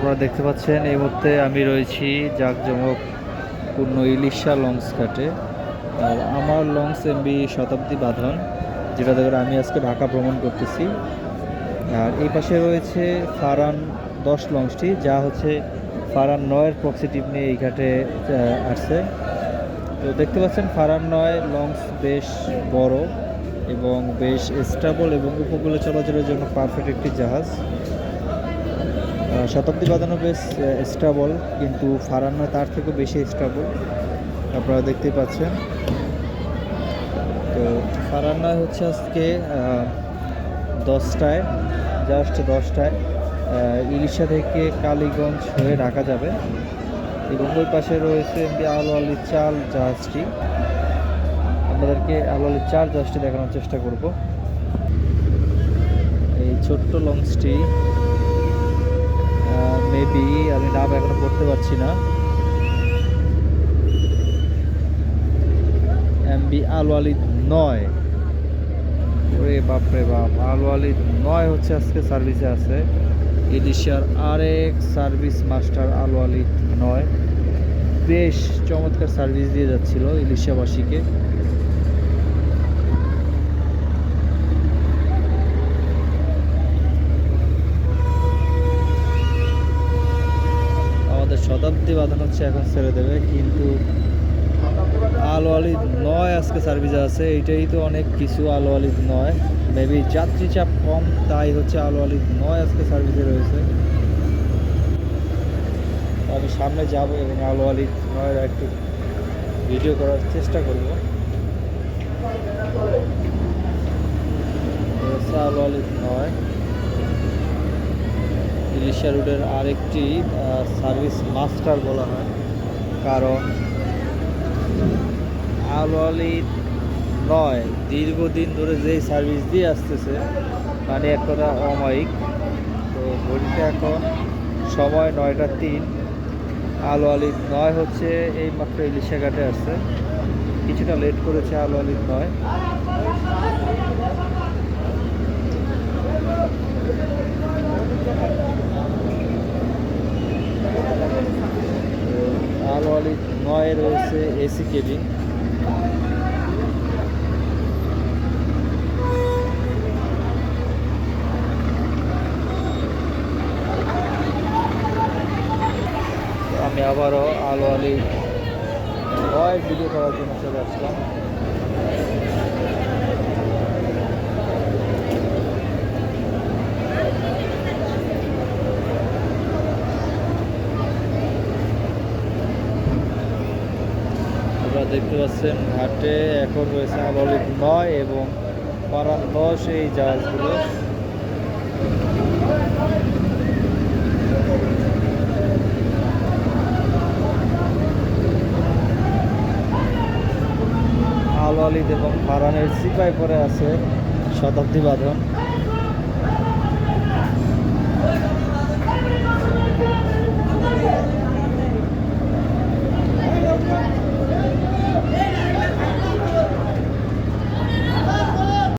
আপনারা দেখতে পাচ্ছেন, এই মুহূর্তে আমি রয়েছি জাঁকজমক পূর্ণ ইলিশা লঞ্চ ঘাটে। আর আমার লঞ্চ এমবি শতাব্দী বাঁধন, যেটা দেখে আমি আজকে ঢাকা ভ্রমণ করতেছি। আর এই পাশে রয়েছে ফারান দশ লঞ্চটি, যা হচ্ছে ফারান নয়ের পক্সিটিভ নিয়ে এই ঘাটে আসছে। তো দেখতে পাচ্ছেন, ফারান নয় লঞ্চ বেশ বড় এবং বেশ স্টেবল এবং উপকূলে চলাচলের জন্য পারফেক্ট একটি জাহাজ। শতাব্দী বাঁধানো বেশ স্টেবল কিন্তু ফারান নয়, তার থেকেও বেশি স্টেবল আপনারা দেখতেই পাচ্ছেন। তো ফারান নয় হচ্ছে আজকে দশটায় জাস্ট দশটায় ইলিশা থেকে কালীগঞ্জ হয়ে ঢাকা যাবে। এবং ওই পাশে রয়েছে আলো আলি চাল জাহাজটি। আপনাদেরকে আলো আলি চাল জাহাজটি দেখানোর চেষ্টা করব। এই ছোট্ট লঞ্চটি মেবি আমি নাম এখনও পড়তে পারছি না। এমবি আলো আলি নয়। ওরে বাপরে বাপ আলো আলি নয় হচ্ছে আজকে সার্ভিসে আছে। ইলিশার আরেক সার্ভিস মাস্টার আলো আলি নয়। বেশ চমৎকার সার্ভিস দিয়ে যাচ্ছিল ইলিশাবাসীকে শতাব্দী বাঁধানো হচ্ছে, এখন ছেড়ে দেবে, কিন্তু আলো আলি নয় আজকে সার্ভিসে আছে, এইটাই তো অনেক কিছু আলো নয়। মেবি যাত্রী চাপ কম, তাই হচ্ছে আলো নয় আজকে সার্ভিসে রয়েছে। আমি সামনে যাব এবং আলো নয়ের একটু ভিডিও করার চেষ্টা করব। আলি নয়। ইলিশা রোডের আরেকটি সার্ভিস মাস্টার বলা হয়। কারণ আলো আলি নয়, দীর্ঘদিন ধরে যেই সার্ভিস দিয়ে আসতেছে মানে এক কথা অমায়িক। তো ঘড়িতে এখন সময় নয়টা তিন। আলো নয় হচ্ছে এই মাত্র ইলিশা ঘাটে আসছে। কিছুটা লেট করেছে আলো আলি নয় তো আলো নয় রয়েছে এসি কেবিন। আমি আবারও আলোয়ালি আলি নয় ভিডিও করার জন্য চলে আসলাম আপনারা দেখতে পাচ্ছেন ঘাটে এখন রয়েছে আলো নয় এবং পাড়ার দশ এই জাহাজগুলো। আলো আলিদ এবং ফারানের সিপাই পরে আছে শতাব্দী বাঁধন।